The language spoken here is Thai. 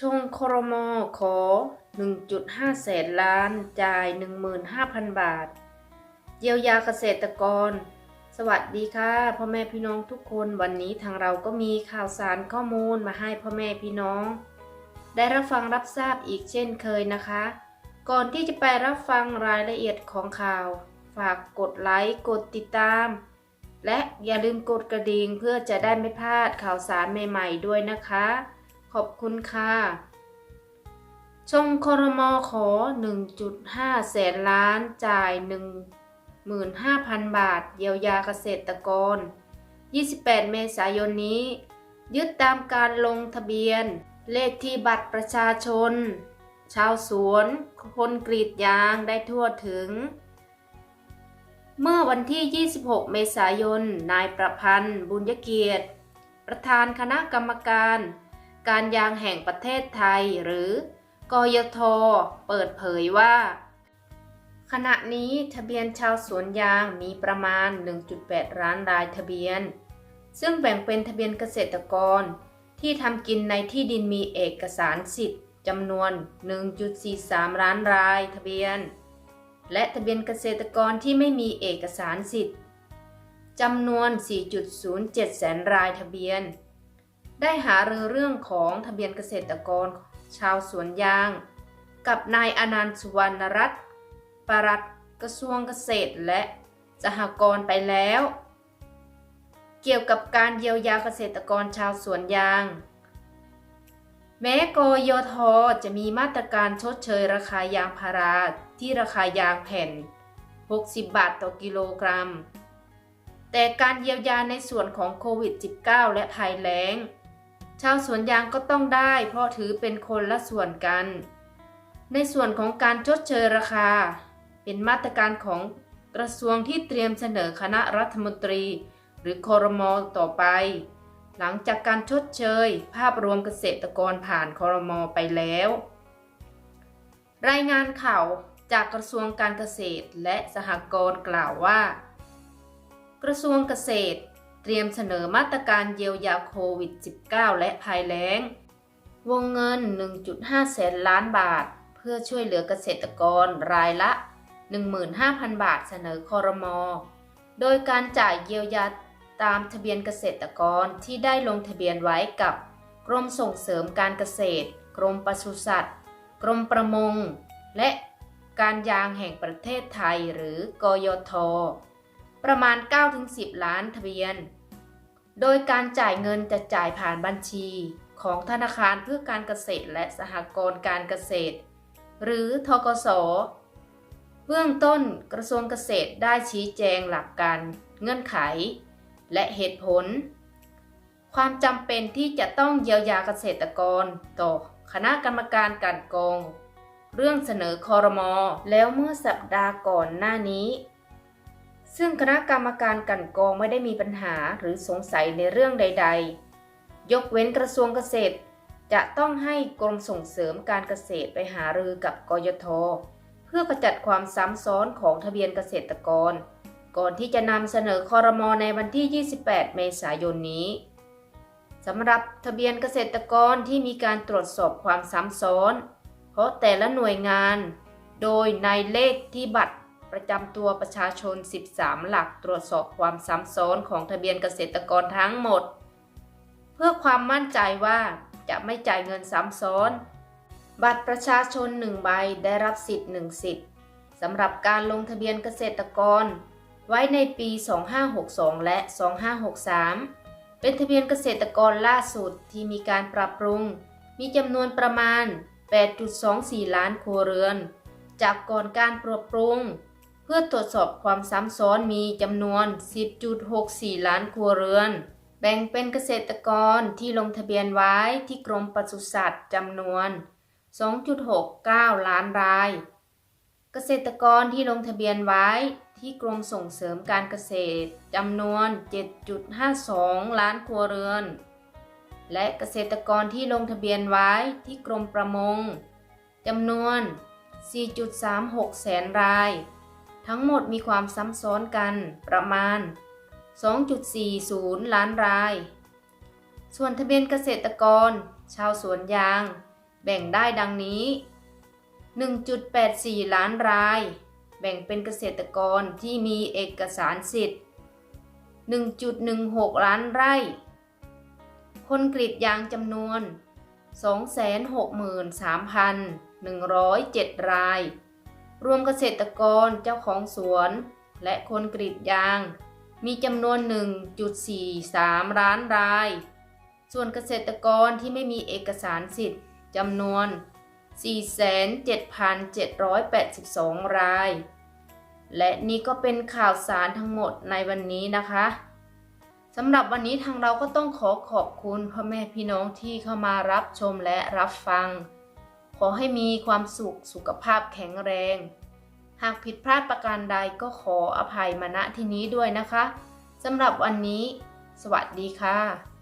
ชงครมอขอ 1.5 แสนล้าน จ่าย 15,000 บาท เยียวยาเกษตรกร สวัสดีค่ะพ่อแม่พี่น้องทุกคนวันนี้ทางเราก็มีข่าวสารข้อมูลมาให้พ่อแม่พี่น้อง ได้รับฟังรับทราบอีกเช่นเคยนะคะ ก่อนที่จะไปรับฟังรายละเอียดของข่าว ฝากกดไลค์กดติดตาม และอย่าลืมกดกระดิ่งเพื่อจะได้ไม่พลาดข่าวสารใหม่ ๆ ด้วยนะคะ ขอบคุณค่ะ ชงครมอขอ 1.5 แสนล้านจ่าย 15,000 บาท เยียวยาเกษตรกร 28 เมษายนนี้ ยึดตามการลงทะเบียน เลขที่บัตรประชาชน ชาวสวน คนกรีดยางได้ทั่วถึงเมื่อวันที่ 26 เมษายน นายประพันธ์ บุญยเกียรติ ประธานคณะกรรมการ การยางแห่งประเทศไทยหรือกยท เปิดเผยว่า ขณะนี้ทะเบียนชาวสวนยางมีประมาณ 1.8 ล้านรายทะเบียน ซึ่งแบ่งเป็นทะเบียนเกษตรกร ที่ทำกินในที่ดินมีเอกสารสิทธิ์จำนวน 1.43 ล้านรายทะเบียน และทะเบียนเกษตรกรที่ไม่มีเอกสารสิทธิ์จำนวน 4.07 แสนรายทะเบียน ได้หารือเรื่องของทะเบียนเกษตรกรชาวสวนยาง กับนายอนันต์สุวรรณรัตน์ปลัดกระทรวงเกษตรและสหกรณ์ไปแล้ว เกี่ยวกับการเยียวยาเกษตรกรชาวสวนยาง แม้กยทจะมีมาตรการชดเชยราคายางพาราที่ราคายางแผ่น 60 บาทต่อกิโลกรัม แต่การเยียวยาในส่วนของโควิด -19 และภัยแล้ง ชาวสวนยางก็ต้องได้ เพราะถือเป็นคนละส่วนกัน ในส่วนของการชดเชยราคา เป็นมาตรการของกระทรวงที่เตรียมเสนอคณะรัฐมนตรี หรือคอรมอต่อไป หลังจากการชดเชย ภาพรวมเกษตรกรผ่านคอรมอไปแล้ว รายงานข่าวจากกระทรวงการเกษตรและสหกรณ์กล่าวว่า กระทรวงเกษตร เตรียมเสนอมาตรการเยียวยาโควิด -19 และภัยแล้ง วงเงิน 1.5 แสนล้านบาท เพื่อช่วยเหลือเกษตรกรรายละ 15,000 บาทเสนอคอรมอโดยการจ่ายเยียวยาตามทะเบียนเกษตรกรที่ได้ลงทะเบียนไว้กับ กรมส่งเสริมการเกษตร กรมปศุสัตว์ กรมประมง และการยางแห่งประเทศไทยหรือกยท ประมาณ 9-10 ล้านทะเบียน โดยการจ่ายเงินจะจ่ายผ่านบัญชี ของธนาคารเพื่อการเกษตรและสหกรณ์การเกษตร หรือทกส เบื้องต้นกระทรวงเกษตรได้ชี้แจงหลักการ เงื่อนไข และเหตุผล ความจำเป็นที่จะต้องเยียวยาเกษตรกรต่อคณะกรรมการกลันกอง เรื่องเสนอคอรมอแล้วเมื่อสัปดาห์ก่อนหน้านี้ ซึ่งคณะกรรมการกันกองไม่ได้มีปัญหาหรือสงสัยในเรื่องใด ๆ ยกเว้นกระทรวงเกษตร จะต้องให้กรมส่งเสริมการเกษตรไปหารือกับกยท เพื่อขจัดความซ้ำซ้อนของทะเบียนเกษตรกร ก่อนที่จะนำเสนอคอรมอในวันที่ 28 เมษายนนี้สำหรับทะเบียนเกษตรกรที่มีการตรวจสอบความซ้ำซ้อน เพราะแต่ละหน่วยงาน โดยในเลขที่บัตร ประจำตัวประชาชน 13 หลักตรวจสอบความซ้ำซ้อนของทะเบียนเกษตรกรทั้งหมด เพื่อความมั่นใจว่าจะไม่จ่ายเงินซ้ำซ้อน บัตรประชาชน 1 ใบได้รับสิทธิ์ 1 สิทธิ์สำหรับการลงทะเบียนเกษตรกร ไว้ในปี 2562 และ 2563 เป็นทะเบียนเกษตรกรล่าสุดที่มีการปรับปรุง มีจำนวนประมาณ 8.24 ล้านครัวเรือน จากก่อนการปรับปรุง เพื่อตรวจสอบความซ้ำซ้อนมีจำนวน 10.64 ล้านครัวเรือน แบ่งเป็นเกษตรกรที่ลงทะเบียนไว้ที่กรมปศุสัตว์จำนวน 2.69 ล้านราย เกษตรกรที่ลงทะเบียนไว้ที่กรมส่งเสริมการเกษตรจำนวน 7.52 ล้านครัวเรือน และเกษตรกรที่ลงทะเบียนไว้ที่กรมประมงจำนวน 4.36 แสนราย ทั้งหมดมีความซ้ำซ้อนกันประมาณ 2.40 ล้านราย ส่วนทะเบียนเกษตรกร ชาวสวนยาง แบ่งได้ดังนี้ 1.84 ล้านราย แบ่งเป็นเกษตรกรที่มีเอกสารสิทธิ์ 1.16 ล้านไร่ คนกรีดยางจำนวน 263,107 ราย รวมเกษตรกรเจ้าของสวน และคนกรีดยาง มีจำนวน 1.43 ล้านราย ส่วนเกษตรกรที่ไม่มีเอกสารสิทธิ์จำนวน 47,782 ราย และนี่ก็เป็นข่าวสารทั้งหมดในวันนี้นะคะสำหรับวันนี้ทางเราก็ต้องขอขอบคุณพ่อแม่พี่น้องที่เข้ามารับชมและรับฟัง ขอให้มีความสุขสุขภาพแข็งแรง หากผิดพลาดประการใดก็ขออภัยมาณที่นี้ด้วยนะคะสำหรับวันนี้ สวัสดีค่ะ